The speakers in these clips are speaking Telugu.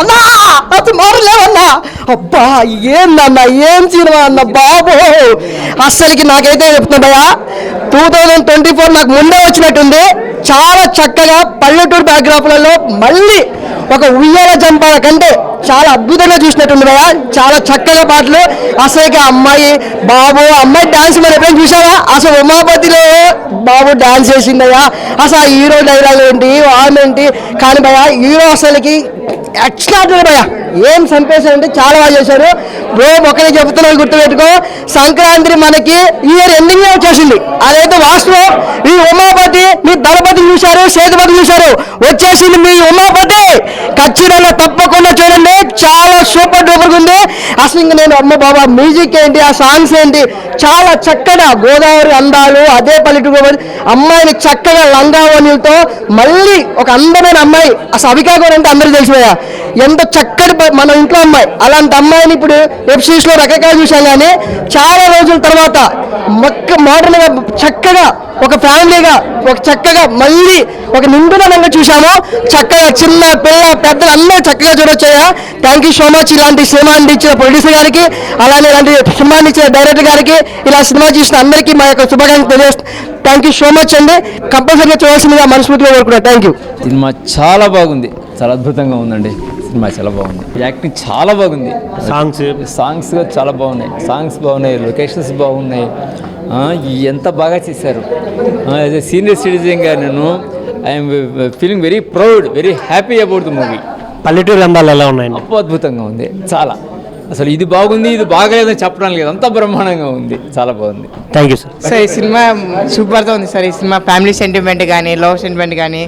అన్నా అది మారలేవన్నా అబ్బా ఏందన్నా ఏం సినిమా అన్న బాబు. అస్సలకి నాకైతే చెప్తున్నాయా టూ థౌజండ్ ట్వంటీ ఫోర్ నాకు ముందే వచ్చినట్టుంది. చాలా చక్కగా పల్లెటూరు బ్యాక్గ్రాఫ్లలో మళ్ళీ ఒక ఉయ్యాల జంపాల కంటే చాలా అద్భుతంగా చూసినట్టుంది భయ చాలా చక్కగా పాటలు. అసలుకి ఆ అమ్మాయి బాబు అమ్మాయి డాన్స్ మరి ఎప్పుడైనా చూసావా అసలు ఉమాపతిలో బాబు డాన్స్ చేసిందయ్యా. అసలు ఆ హీరో డైలాగ్ ఏంటి ఆమె ఏంటి? కానీ భయ హీరో అసలుకి ఎక్స్ట్రాడినరీ భయ ఏం చంపేశారంటే చాలా బాగా చేశారు. బ్రో ఒకరే చెబుతున్నాను గుర్తుపెట్టుకో. సంక్రాంతి మనకి ఇయర్ ఎండింగ్ వచ్చేసింది. అదైతే వాస్తవం. ఈ ఉమాపతి మీ దళపతి చూశారు సేతుపతి చూశారు. వచ్చేసింది మీ ఉమాపతి. ఖచ్చితంగా తప్పకుండా చూడండి. చాలా సూపర్ డూపర్ ఉంది. అసలు ఇంక నేను అమ్మ బాబా మ్యూజిక్ ఏంటి ఆ సాంగ్స్ ఏంటి? చాలా చక్కగా గోదావరి అందాలు అదే పల్లెటూరు అమ్మాయిని చక్కగా లంగావణిలతో మళ్ళీ ఒక అందమైన అమ్మాయి. అసలు అవికా కూడా అంటే అందరూ తెలిసిపోయా. ఎంత చక్కటి మన ఇంట్లో అమ్మాయి. అలాంటి అమ్మాయిని ఇప్పుడు వెబ్ సిరీస్లో రకరకాలు చూసాం కానీ చాలా రోజుల తర్వాత మొక్క మోడర్న్గా చక్కగా ఒక ఫ్యామిలీగా ఒక చక్కగా మళ్ళీ ఒక నిండుదనంగా చూసాము చక్కగా చిన్న పిల్ల పెద్దలు అందరూ చక్కగా చూడొచ్చాయా? థ్యాంక్ యూ సో మచ్ ఇలాంటి సినిమా ఇచ్చిన ప్రొడ్యూసర్ గారికి అలానే ఇలాంటి సినిమాని ఇచ్చిన డైరెక్టర్ గారికి ఇలా సినిమా చూసిన అందరికీ మా యొక్క శుభాకాంక్షలు తెలియజేస్తాను థ్యాంక్ యూ సో మచ్ అండి. కంపల్సరీగా చూడాల్సిందిగా మనస్ఫూర్తిగా కోరుకున్నాను థ్యాంక్ యూ సినిమా చాలా బాగుంది. చాలా అద్భుతంగా ఉందండి. సినిమా చాలా బాగుంది. యాక్టింగ్ చాలా బాగుంది. సాంగ్స్ సాంగ్స్ కూడా చాలా బాగున్నాయి. సాంగ్స్ బాగున్నాయి లొకేషన్స్ బాగున్నాయి. ఎంత బాగా చేశారు. యాజ్ ఎ సీనియర్ సిటిజన్గా నేను I'm feeling very proud very happy about the movie పల్లెటూరు అందాలు ఎలా ఉన్నాయండి అప్పు అద్భుతంగా ఉంది. చాలా. అసలు ఇది బాగుంది ఇది బాగలేదని చెప్పడం లేదు. అంత బ్రహ్మాండంగా ఉంది. చాలా బాగుంది. థ్యాంక్ యూ సార్ సార్ ఈ సినిమా సూపర్గా ఉంది సార్ ఈ సినిమా ఫ్యామిలీ సెంటిమెంట్ కానీ లవ్ సెంటిమెంట్ కానీ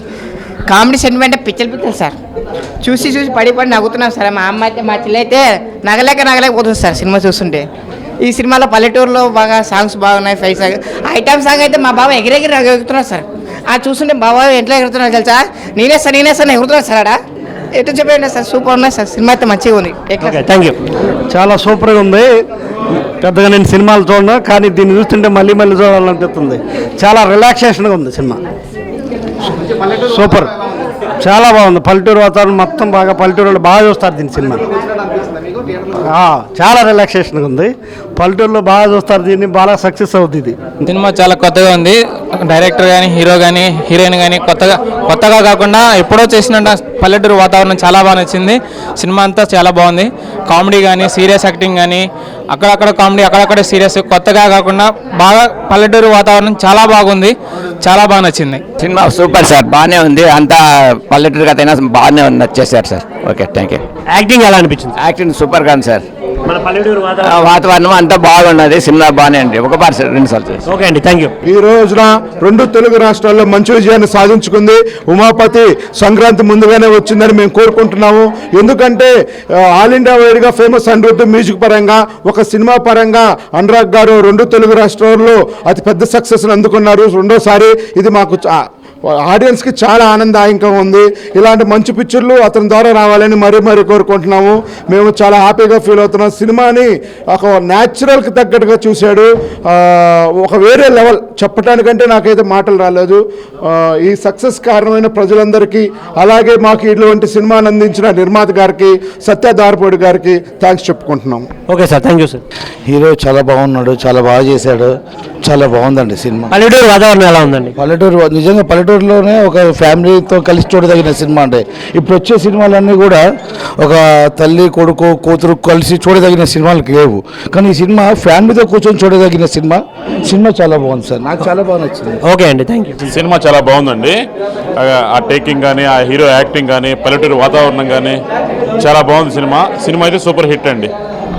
కామెడీ సెంటిమెంట్ పిచ్చలు పిచ్చలు సార్. చూసి చూసి పడి పడి నవ్వుతున్నాం సార్. మా అమ్మ అయితే మా చెల్లి అయితే నగలేక నగలేకపోతుంది సార్ సినిమా చూస్తుంటే. ఈ సినిమాలో పల్లెటూరులో బాగా సాంగ్స్ బాగున్నాయి ఫైవ్ సాంగ్ ఐటమ్ సాంగ్ అయితే మా బాబా ఎగిరెగిరి ఎగురుతున్నారు సార్. ఆ చూస్తుంటే బాబా ఎట్లా ఎగురుతున్నారు తెలుసా? నేనే సార్ నేనే సార్ ఎగురుతున్నారు సార్ ఆడ. ఎటు చెప్పండి సార్? సూపర్ ఉన్నాయి సార్. సినిమా అయితే మంచిగా ఉంది. థ్యాంక్ యూ చాలా సూపర్గా ఉంది. పెద్దగా నేను సినిమాలు చూడను కానీ దీన్ని చూస్తుంటే మళ్ళీ మళ్ళీ చూడాలనిపిస్తుంది. చాలా రిలాక్సేషన్గా ఉంది సినిమా. సూపర్. చాలా బాగుంది. పల్లెటూరు వాతావరణం మొత్తం బాగా పల్లెటూరు వాళ్ళు బాగా చూస్తారు దీని సినిమా. చాలా రిలాక్సేషన్గా ఉంది. పల్లెటూరులో బాగా చూస్తారు దీన్ని బాగా సక్సెస్ అవుతుంది. ఇది సినిమా చాలా కొత్తగా ఉంది. డైరెక్టర్ కానీ హీరో కానీ హీరోయిన్ కానీ కొత్తగా కొత్తగా కాకుండా ఎప్పుడో చేసిన పల్లెటూరు వాతావరణం చాలా బాగా నచ్చింది. సినిమా అంతా చాలా బాగుంది. కామెడీ కానీ సీరియస్ యాక్టింగ్ కానీ అక్కడక్కడ కామెడీ అక్కడక్కడ సీరియస్ కొత్తగా కాకుండా బాగా పల్లెటూరు వాతావరణం చాలా బాగుంది. చాలా బాగా నచ్చింది. సినిమా సూపర్ సార్ బాగానే ఉంది. అంతా పల్లెటూరు కథ అయినా బాగానే ఉంది నచ్చేసారు sir. Okay thank you acting ఎలా అనిపించింది? యాక్టింగ్ సూపర్గా ఉంది సార్. వాతావరణం. అంతా బాగున్నది సినిమా బాగానే ఉంది. ఒక పార్ట్ రెండు సార్లు ఓకే అండి థ్యాంక్ యూ ఈ రోజున రెండు తెలుగు రాష్ట్రాల్లో మంచి విజయాన్ని సాధించుకుంది. ఉమాపతి సంక్రాంతి ముందుగానే వచ్చిందని మేము కోరుకుంటున్నాము. ఎందుకంటే ఆల్ ఇండియా వైడ్గా ఫేమస్ అనిరుద్ధ్ మ్యూజిక్ పరంగా ఒక సినిమా పరంగా అనురాగ్ గారు రెండు తెలుగు రాష్ట్రాల్లో అతి పెద్ద సక్సెస్ అందుకున్నారు. రెండోసారి ఇది మాకు చా- ఆడియన్స్కి చాలా ఆనందదాయకంగా ఉంది. ఇలాంటి మంచి పిక్చర్లు అతని ద్వారా రావాలని మరీ మరీ కోరుకుంటున్నాము. మేము చాలా హ్యాపీగా ఫీల్ అవుతున్నాం. సినిమాని ఒక న్యాచురల్కి తగ్గట్టుగా చూశాడు. ఆ, ఒక వేరే లెవెల్. చెప్పడానికంటే నాకైతే మాటలు రాలేదు. ఈ సక్సెస్ కారణమైన ప్రజలందరికీ అలాగే మాకు ఇటువంటి సినిమాని అందించిన నిర్మాత గారికి సత్య దారపూడి గారికి థ్యాంక్స్ చెప్పుకుంటున్నాం okay sir. Thank you sir. Hero చాలా బాగున్నాడు చాలా బాగా చేశాడు. చాలా బాగుందండి సినిమా. పల్లెటూరు వాతావరణం ఎలా ఉందండి? పల్లెటూరు నిజంగా పల్లెటూరులోనే ఒక ఫ్యామిలీతో కలిసి చూడదగిన సినిమా అంటే. ఇప్పుడు వచ్చే సినిమాలన్నీ కూడా ఒక తల్లి కొడుకు కూతురు కలిసి చూడదగిన సినిమాలు లేవు. కానీ ఈ సినిమా ఫ్యామిలీతో కూర్చొని చూడదగిన సినిమా సినిమా చాలా బాగుంది సార్. నాకు చాలా బాగా నచ్చింది. ఓకే అండి థ్యాంక్ యూ. సినిమా చాలా బాగుందండి. ఆ- ఆ టేకింగ్ కానీ ఆ హీరో యాక్టింగ్ కానీ పల్లెటూరు వాతావరణం కానీ చాలా బాగుంది సినిమా. సినిమా అయితే సూపర్ హిట్ అండి.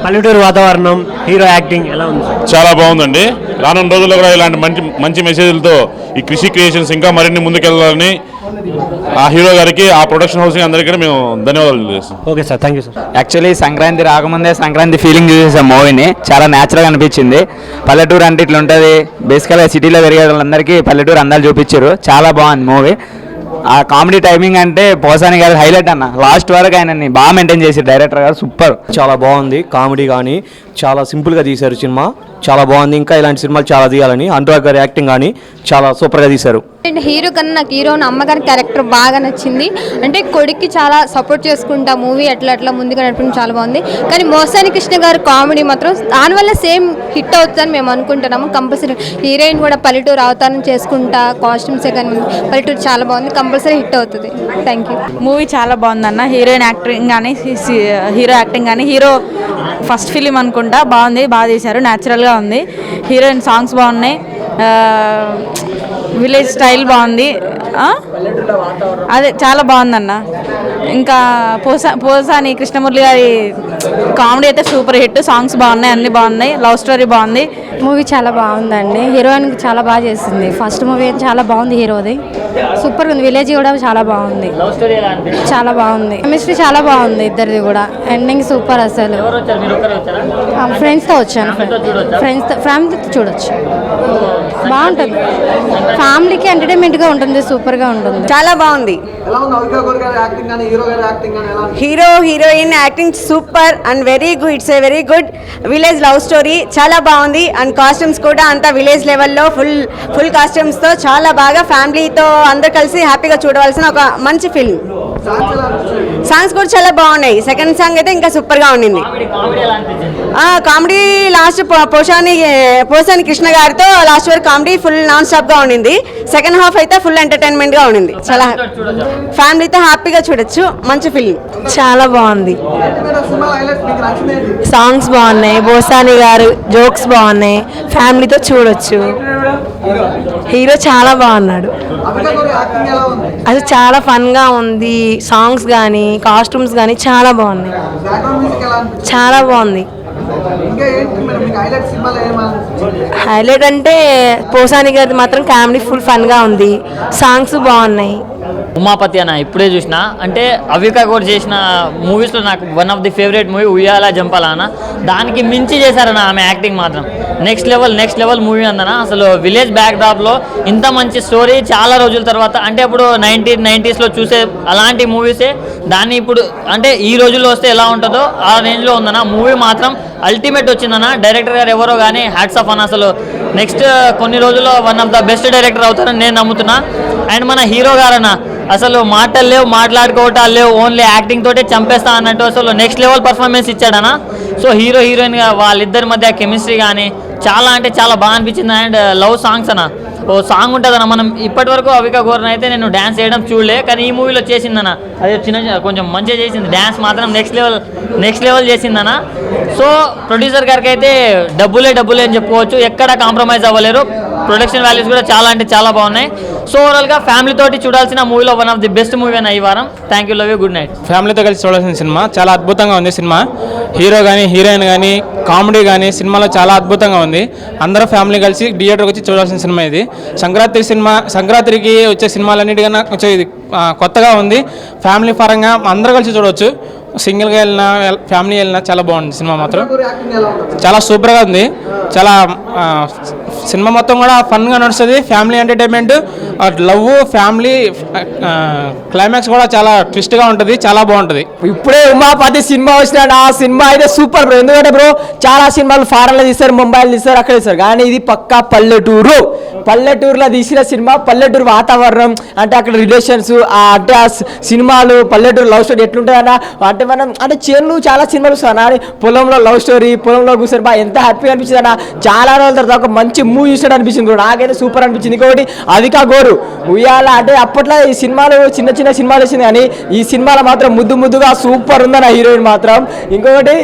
పల్లెటూరు వాతావరణం హీరో యాక్టింగ్ ఎలా ఉంది? చాలా బాగుందండి. రానున్న రోజుల్లో కూడా ఇలాంటి మంచి మంచి మెసేజ్లతో ఈ కృషి క్రియేషన్స్ ఇంకా మరిన్ని ముందుకెళ్ళాలని ఆ హీరో గారికి ఆ ప్రొడక్షన్ హౌస్కి అందరికీ మేము ధన్యవాదాలు తెలియజేస్తాం okay sir thank you sir. Actually Sankranti రాకముందే సంక్రాంతి ఫీలింగ్ చూసేసాం మూవీని. చాలా న్యాచురల్గా అనిపించింది. పల్లెటూరు అంటే ఇట్లా ఉంటుంది బేసికల్గా సిటీలో పెరిగే వాళ్ళందరికీ పల్లెటూరు అందాలు చూపించారు. చాలా బాగుంది మూవీ. ఆ కామెడీ టైమింగ్ అంటే పోసాని గారు హైలైట్ అన్న. లాస్ట్ వరకు ఆయనని బాగా మెయింటైన్ చేసి డైరెక్టర్ గారు. సూపర్ చాలా బాగుంది. కామెడీ కానీ చాలా సింపుల్గా తీశారు సినిమా. చాలా బాగుంది. ఇంకా ఇలాంటి సినిమాలు చాలా తీయాలని. అనురాగ్ గారి యాక్టింగ్ కానీ చాలా సూపర్గా తీశారు. అండ్ హీరో కన్నా నాకు హీరోని అమ్మగారి క్యారెక్టర్ బాగా నచ్చింది. అంటే కొడుక్కి చాలా సపోర్ట్ చేసుకుంటా మూవీ అట్లా అట్లా ముందుగా నడపడం చాలా బాగుంది. కానీ మోసాని కృష్ణ గారు కామెడీ మాత్రం దానివల్ల సేమ్ హిట్ అవుతుందని మేము అనుకుంటున్నాము. కంపల్సరీ హీరోయిన్ కూడా పల్లెటూరు అవతారం చేసుకుంటా కాస్ట్యూమ్సే కానీ పల్లెటూరు చాలా బాగుంది. కంపల్సరీ హిట్ అవుతుంది. థ్యాంక్ యూ మూవీ చాలా బాగుందన్న హీరోయిన్ యాక్టింగ్ కానీ హీరో యాక్టింగ్ కానీ హీరో ఫస్ట్ ఫిలిం అనుకుంటా. బాగుంది బాగా చేశారు న్యాచురల్గా ఉంది. హీరోయిన్ సాంగ్స్ బాగున్నాయి. విలేజ్ స్టైల్ బాగుంది ఆ? అదే చాలా బాగుందన్న. ఇంకా పోసా పోసాని కృష్ణమురళి గారి కామెడీ అయితే సూపర్ హిట్. సాంగ్స్ బాగున్నాయి అన్ని బాగున్నాయి. లవ్ స్టోరీ బాగుంది. మూవీ చాలా బాగుందండి. హీరోయిన్ చాలా బాగా చేసింది. ఫస్ట్ మూవీ చాలా బాగుంది హీరోది. సూపర్ ఉంది. విలేజ్ కూడా చాలా బాగుంది. చాలా బాగుంది. కెమిస్ట్రీ చాలా బాగుంది ఇద్దరిది కూడా. ఎండింగ్ సూపర్ అసలు. ఫ్రెండ్స్తో వచ్చాను. ఫ్రెండ్స్తో ఫ్యామిలీతో చూడొచ్చు. బాగుంటుంది. ఫ్యామిలీకి ఎంటర్టైన్మెంట్గా ఉంటుంది. సూపర్గా ఉంటుంది చాలా బాగుంది. Hero heroine acting super and very good it's a very good village love story. చాలా బాగుంది అండ్ కాస్ట్యూమ్స్ కూడా అంతా విలేజ్ లెవెల్లో ఫుల్ ఫుల్ కాస్ట్యూమ్స్తో చాలా బాగా ఫ్యామిలీతో అందరు కలిసి హ్యాపీగా చూడవలసిన ఒక మంచి ఫిల్మ్ సాంగ్స్ కూడా చాలా బాగున్నాయి. సెకండ్ సాంగ్ అయితే ఇంకా సూపర్గా ఉండింది. కామెడీ లాస్ట్ పోషాని పోసాని కృష్ణ గారితో లాస్ట్ వరకు కామెడీ ఫుల్ నాన్ స్టాప్గా ఉండింది. సెకండ్ హాఫ్ అయితే ఫుల్ ఎంటర్టైన్మెంట్గా ఉండింది చాలా ఫ్యామిలీతో హ్యాపీగా చూడొచ్చు. మంచి ఫిల్మ్ చాలా బాగుంది. సాంగ్స్ బాగున్నాయి. బోసాని గారు జోక్స్ బాగున్నాయి. ఫ్యామిలీతో చూడొచ్చు. హీరో చాలా బాగున్నాడు. అది చాలా ఫన్గా ఉంది. సాంగ్స్ కానీ కాస్ట్యూమ్స్ కానీ చాలా బాగున్నాయి. చాలా బాగుంది. హైలైట్ అంటే పోసాని గారి మాత్రం కామెడీ ఫుల్ ఫన్గా ఉంది. సాంగ్స్ బాగున్నాయి. ఉమాపతి అన్న ఇప్పుడే చూసిన. అంటే అవికా కూడా చేసిన మూవీస్లో నాకు one of the favourite movie Uyyala Jampala అన్న. దానికి మించి చేశారన్న ఆమె యాక్టింగ్ మాత్రం. Next level next level movie అందన అసలు విలేజ్ బ్యాక్ డ్రాప్లో ఇంత మంచి స్టోరీ చాలా రోజుల తర్వాత అంటే ఇప్పుడు నైన్టీన్ నైంటీస్లో చూసే అలాంటి మూవీసే దాన్ని ఇప్పుడు అంటే ఈ రోజుల్లో వస్తే ఎలా ఉంటుందో ఆ రేంజ్లో ఉందన్న. మూవీ మాత్రం అల్టిమేట్ వచ్చిందన్న. డైరెక్టర్ గారు ఎవరో కానీ హ్యాట్స్ ఆఫ్ అన్న అసలు. నెక్స్ట్ uh, కొన్ని రోజుల్లో one of the best director అవుతారని నేను నమ్ముతున్నా. అండ్ మన హీరో గారన్న అసలు మాటలు లేవు మాట్లాడుకోవటాలు లేవు ఓన్లీ యాక్టింగ్ తోటే చంపేస్తా అన్నట్టు అసలు నెక్స్ట్ లెవెల్ పర్ఫార్మెన్స్ ఇచ్చాడనా సో హీరో హీరోయిన్గా వాళ్ళిద్దరి మధ్య కెమిస్ట్రీ కానీ చాలా అంటే చాలా బాగా అనిపించింది. అండ్ లవ్ సాంగ్స్ అన్న. ఓ సాంగ్ ఉంటుందన్న మనం ఇప్పటి వరకు అవిక గోరన్ అయితే నేను డ్యాన్స్ చేయడం చూడలే కానీ ఈ మూవీలో చేసిందన్న. అది చిన్న కొంచెం మంచిగా చేసింది. డ్యాన్స్ మాత్రం నెక్స్ట్ లెవెల్ నెక్స్ట్ లెవెల్ చేసిందన్న. సో ప్రొడ్యూసర్ గారికి అయితే డబ్బులే డబ్బులే అని చెప్పుకోవచ్చు. ఎక్కడ కాంప్రమైజ్ అవ్వలేరు. ప్రొడక్షన్ వాల్యూస్ కూడా చాలా అంటే చాలా బాగున్నాయి. సో ఓవరాల్గా ఫ్యామిలీ తోటి చూడాల్సిన మూవీలో one of the best movie అన్న ఈ వారం. Thank you love you good night ఫ్యామిలీతో కలిసి చూడాల్సిన సినిమా చాలా అద్భుతంగా ఉంది సినిమా. హీరో కానీ హీరోయిన్ కానీ కామెడీ కానీ సినిమాలో చాలా అద్భుతంగా ఉంది. అందరూ ఫ్యామిలీ కలిసి థియేటర్కి వచ్చి చూడాల్సిన సినిమా ఇది. సంక్రాంతి సినిమా సంక్రాంతికి వచ్చే సినిమాలన్నిటికన్నా కొంచెం ఇది కొత్తగా ఉంది. ఫ్యామిలీ పరంగా అందరూ కలిసి చూడవచ్చు సింగిల్గా వెళ్ళినా ఫ్యామిలీ వెళ్ళినా చాలా బాగుంది సినిమా మాత్రం. చాలా సూపర్గా ఉంది. చాలా సినిమా మొత్తం కూడా ఫన్గా నడుస్తుంది. Family entertainment love family climax కూడా చాలా ట్విస్ట్గా ఉంటుంది చాలా బాగుంటుంది. ఇప్పుడే ఉమాపతి సినిమా వచ్చినాడు ఆ సినిమా అయితే సూపర్ బ్రో ఎందుకంటే బ్రో చాలా సినిమాలు ఫారెన్లో తీస్తారు ముంబైలో తీస్తారు అక్కడ తీస్తారు కానీ ఇది పక్కా పల్లెటూరు. పల్లెటూరులో తీసిన సినిమా పల్లెటూరు వాతావరణం అంటే అక్కడ రిలేషన్స్ అంటే ఆ సినిమాలు పల్లెటూరు లవ్ స్టోరీ ఎట్లుంటుందన్న అంటే మనం అంటే చేనులు చాలా సినిమాలు చూస్తాను పొలంలో లవ్ స్టోరీ పొలంలో కూర్చొని బా ఎంత హ్యాపీగా అనిపించింది అన్న చాలా రోజుల తర్వాత ఒక మంచి మూవీ చూసాడు అనిపించింది నాకైతే సూపర్ అనిపించింది. ఇంకొకటి అధిక గోరు. ఉయ్యాల అంటే అప్పట్లో ఈ సినిమాలు చిన్న చిన్న సినిమాలు వచ్చింది కానీ ఈ సినిమాలో మాత్రం ముద్దు ముద్దుగా సూపర్ ఉందన్న హీరోయిన్ మాత్రం. ఇంకొకటి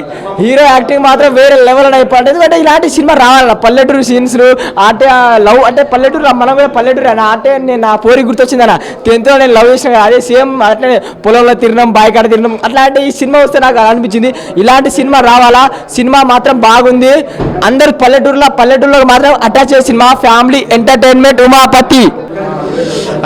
హీరో యాక్టింగ్ మాత్రం వేరే లెవెల్ అని అయిపోయింది. ఎందుకంటే ఇలాంటి సినిమా రావాలన్న పల్లెటూరు సీన్స్ అంటే లవ్ అంటే పల్లెటూరు మనం కూడా పల్లెటూరు అని అంటే నేను నా పోరి గుర్తొచ్చిందన్న. టెన్త్లో నేను లవ్ చేసిన అదే సేమ్ అట్లనే పొలంలో తిరిగినాం బాయికాడ కాడ అట్లాంటి ఈ సినిమా వస్తే నాకు అనిపించింది. ఇలాంటి సినిమా రావాలా? సినిమా మాత్రం బాగుంది. అందరు పల్లెటూరులో పల్లెటూరులో మాత్రం అటాచ్ చేసిన సినిమా ఫ్యామిలీ ఎంటర్టైన్మెంట్ ఉమాపతి.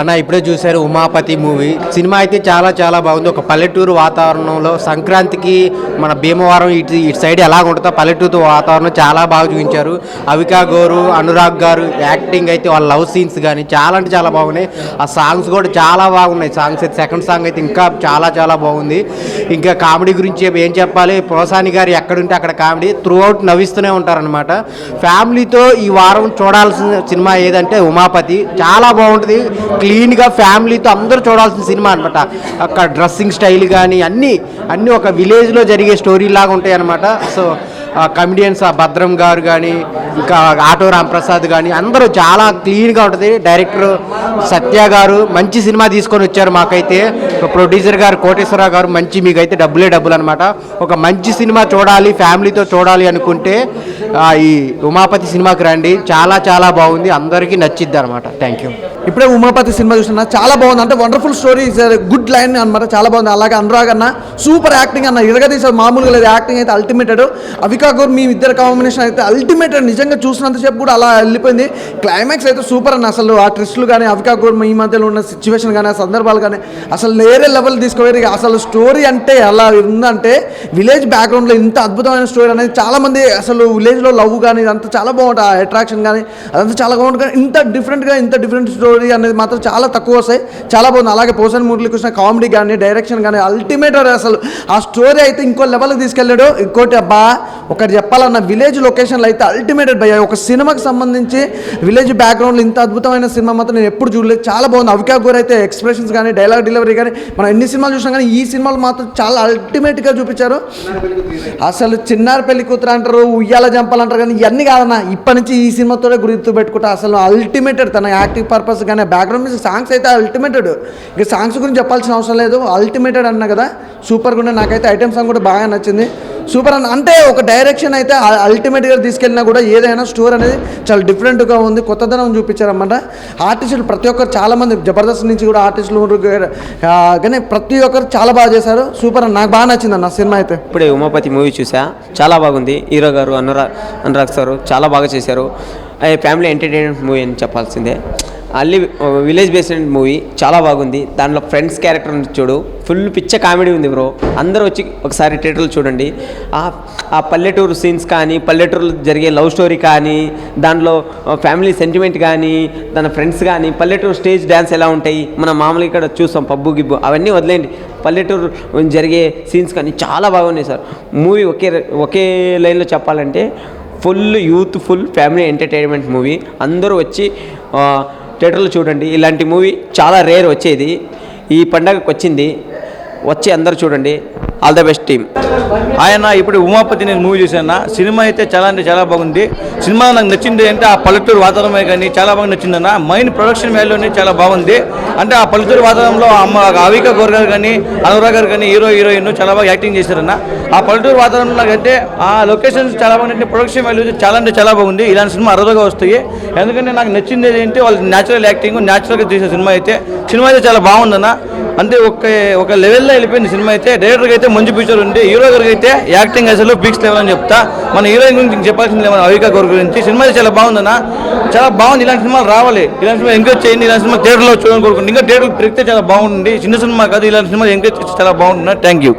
అన్న ఇప్పుడే చూశారు ఉమాపతి మూవీ. సినిమా అయితే చాలా చాలా బాగుంది. ఒక పల్లెటూరు వాతావరణంలో సంక్రాంతికి మన భీమవరం ఇటు ఇటు సైడ్ ఎలా ఉంటుందో పల్లెటూరు వాతావరణం చాలా బాగా చూపించారు. అవికా గోరు అనురాగ్ గారు యాక్టింగ్ అయితే వాళ్ళ లవ్ సీన్స్ కానీ చాలా అంటే చాలా బాగున్నాయి. ఆ సాంగ్స్ కూడా చాలా బాగున్నాయి. సాంగ్స్ అయితే సెకండ్ సాంగ్ అయితే ఇంకా చాలా చాలా బాగుంది. ఇంకా కామెడీ గురించి ఏం చెప్పాలి? ప్రోసాని గారు ఎక్కడుంటే అక్కడ కామెడీ త్రూ అవుట్ నవ్విస్తూనే ఉంటారనమాట ఫ్యామిలీతో ఈ వారం చూడాల్సిన సినిమా ఏదంటే ఉమాపతి. చాలా బాగుంటుంది. క్లీన్గా ఫ్యామిలీతో అందరూ చూడాల్సిన సినిమా అనమాట అక్కడ డ్రెస్సింగ్ స్టైల్ కానీ అన్నీ అన్నీ ఒక విలేజ్లో జరిగే స్టోరీ లాగా ఉంటాయి అనమాట సో కమిడియన్స్ ఆ భద్రం గారు కానీ ఇంకా ఆటో రాంప్రసాద్ కానీ అందరూ చాలా క్లీన్గా ఉంటుంది. డైరెక్టర్ సత్య గారు మంచి సినిమా తీసుకొని వచ్చారు మాకైతే. ప్రొడ్యూసర్ గారు కోటేశ్వరరావు గారు మంచి మీకైతే డబ్బులే డబ్బులు అనమాట ఒక మంచి సినిమా చూడాలి ఫ్యామిలీతో చూడాలి అనుకుంటే ఈ ఉమాపతి సినిమాకి రండి. చాలా చాలా బాగుంది. అందరికీ నచ్చిద్ది అనమాట థ్యాంక్ యూ ఇప్పుడే ఉమాపతి సినిమా చూసిన చాలా బాగుంది. అంటే వండర్ఫుల్ స్టోరీ గుడ్ లైన్ అనమాట చాలా బాగుంది. అలాగే అనురాగ్ అన్న సూపర్ యాక్టింగ్ అన్న. ఇరగదీశారు. మామూలుగా లేదు. యాక్టింగ్ అయితే అల్టిమేటెడ్ అవికా మీ ఇద్దరు కాంబినేషన్ అయితే అల్టిమేటెడ్ నిజంగా చూసినంతసేపు కూడా అలా వెళ్ళిపోయింది. క్లైమాక్స్ అయితే సూపర్ అన్న. అసలు ఆ ట్రిస్టులు కానీ అవికా మీ ఈ మధ్యలో ఉన్న సిచ్యువేషన్ కానీ ఆ సందర్భాలు కానీ అసలు వేరే లెవెల్ తీసుకుపోయి అసలు స్టోరీ అంటే అలా ఉందంటే విలేజ్ బ్యాక్గ్రౌండ్లో ఇంత అద్భుతమైన స్టోరీ అనేది చాలా మంది అసలు విలేజ్లో లవ్ కానీ ఇదంతా చాలా బాగుంటుంది. ఆ అట్రాక్షన్ కానీ అదంతా చాలా బాగుంటుంది. కానీ ఇంత డిఫరెంట్గా ఇంత డిఫరెంట్ స్టోరీ స్టోరీ అనేది మాత్రం చాలా తక్కువ వస్తాయి. చాలా బాగుంది. అలాగే పోసన్ మురళీకృష్ణ కామెడీ కానీ డైరెక్షన్ కానీ అల్టిమేట్ అసలు ఆ స్టోరీ అయితే ఇంకో లెవెల్కి తీసుకెళ్ళాడు. ఇంకోటి అబ్బా ఒకటి చెప్పాలన్న విలేజ్ లొకేషన్లో అయితే అల్టిమేటెడ్ భయ ఒక సినిమాకి సంబంధించి విలేజ్ బ్యాక్గ్రౌండ్లో ఇంత అద్భుతమైన సినిమా మాత్రం నేను ఎప్పుడు చూడలేదు. చాలా బాగుంది. అవికా గోర్ అయితే ఎక్స్ప్రెషన్స్ కానీ డైలాగ్ డెలివరీ కానీ మనం ఎన్ని సినిమాలు చూసినా కానీ ఈ సినిమాలు మాత్రం చాలా అల్టిమేట్గా చూపించారు. అసలు చిన్నారి పెళ్ళి కూతురు అంటారు ఉయ్యాల జంపాలంటారు కానీ ఇవన్నీ కాదన్న. ఇప్పటి నుంచి ఈ సినిమాతోనే గుర్తు పెట్టుకుంటా అసలు అల్టిమేటెడ్ తన యాక్టివ్ పర్పస్ కానీ బ్యాక్గ్రౌండ్ మ్యూజిక్ సాంగ్స్ అయితే అల్టిమేటెడ్ ఇక సాంగ్స్ గురించి చెప్పాల్సిన అవసరం లేదు. అల్టిమేటెడ్ అన్న కదా సూపర్గా ఉండే నాకైతే ఐటమ్ సాంగ్ కూడా బాగా నచ్చింది. సూపర్ అన్న అంటే ఒక డైరెక్షన్ అయితే అల్టిమేట్గా తీసుకెళ్ళినా కూడా ఏదైనా స్టోర్ అనేది చాలా డిఫరెంట్గా ఉంది. కొత్తదనం చూపించారన్నమాట. ఆర్టిస్టులు ప్రతి ఒక్కరు చాలా మంది జబర్దస్త్ నుంచి కూడా ఆర్టిస్టులు కానీ ప్రతి ఒక్కరు చాలా బాగా చేశారు. సూపర్ అన్న నాకు బాగా నచ్చింది అన్న సినిమా అయితే. ఇప్పుడే ఉమాపతి మూవీ చూసా. చాలా బాగుంది. హీరో గారు అనురాగ్ అనురాగ్ సార్ చాలా బాగా చేశారు. ఫ్యామిలీ ఎంటర్టైన్మెంట్ మూవీ అని చెప్పాల్సిందే. అల్లి విలేజ్ బేస్డ్ మూవీ చాలా బాగుంది. దాంట్లో ఫ్రెండ్స్ క్యారెక్టర్ ఉంది చూడు. ఫుల్ పిచ్చ కామెడీ ఉంది బ్రో. అందరూ వచ్చి ఒకసారి థియేటర్లు చూడండి. ఆ పల్లెటూరు సీన్స్ కానీ పల్లెటూరులో జరిగే లవ్ స్టోరీ కానీ దాంట్లో ఫ్యామిలీ సెంటిమెంట్ కానీ దాని ఫ్రెండ్స్ కానీ పల్లెటూరు స్టేజ్ డ్యాన్స్ ఎలా ఉంటాయి మనం మామూలుగా ఇక్కడ చూస్తాం పబ్బు గిబ్బు అవన్నీ వదిలేయండి. పల్లెటూరు జరిగే సీన్స్ కానీ చాలా బాగున్నాయి సార్. మూవీ ఒకే ఒకే లైన్లో చెప్పాలంటే full youth full family entertainment movie. అందరూ వచ్చి థియేటర్లో చూడండి. ఇలాంటి మూవీ చాలా రేర్ వచ్చేది. ఈ పండగకు వచ్చింది వచ్చి అందరూ చూడండి. All the best team. ఆయన ఇప్పుడు ఉమాపతి నేను మూవీ చూసాను సినిమా అయితే చాలా అంటే చాలా బాగుంది. సినిమా నాకు నచ్చింది అంటే ఆ పల్లెటూరు వాతావరణమే కానీ చాలా బాగా నచ్చిందన్న. మైండ్ ప్రొడక్షన్ వాల్యూని చాలా బాగుంది. అంటే ఆ పల్లెటూరు వాతావరణంలో అమ్మ అవిక గౌర్ గారు కానీ అనురాగ్ గారు కానీ హీరో హీరోయిన్ చాలా బాగా యాక్టింగ్ చేశారన్న. ఆ పల్లెటూరు వాతావరణంలో అయితే ఆ లొకేషన్స్ చాలా బాగుంది ప్రొడక్షన్ వాల్యూ చాలా అంటే చాలా బాగుంది. ఇలాంటి సినిమా అరుదుగా వస్తాయి. ఎందుకంటే నాకు నచ్చింది ఏంటంటే వాళ్ళు న్యాచురల్ యాక్టింగ్ న్యాచురల్గా తీసే సినిమా అయితే సినిమా అయితే చాలా బాగుందన్న. అంటే ఒక ఒక లెవెల్లో వెళ్ళిపోయింది సినిమా అయితే. డైరెక్టర్ గారికి అయితే మంచి ఫ్యూచర్ ఉంది. హీరో గారికి అయితే యాక్టింగ్ అసలు పీక్స్ లెవెల్ అని చెప్తా. మన హీరోయిన్ గురించి చెప్పాల్సింది మన అవికా గౌర్ గురించి. సినిమా అయితే చాలా బాగుందన్న చాలా బాగుంది. ఇలాంటి సినిమాలు రావాలి. ఇలాంటి సినిమా ఎంకరేజ్ చేయండి. ఇలాంటి సినిమా థియేటర్లో చూడాలని కోరుకుంటుంది ఇంకా థియేటర్ పెరిగితే చాలా బాగుంటుంది. చిన్న సినిమా కాదు ఇలాంటి సినిమా ఎంకరేజ్ చేస్తే చాలా బాగుంటుంది. Thank you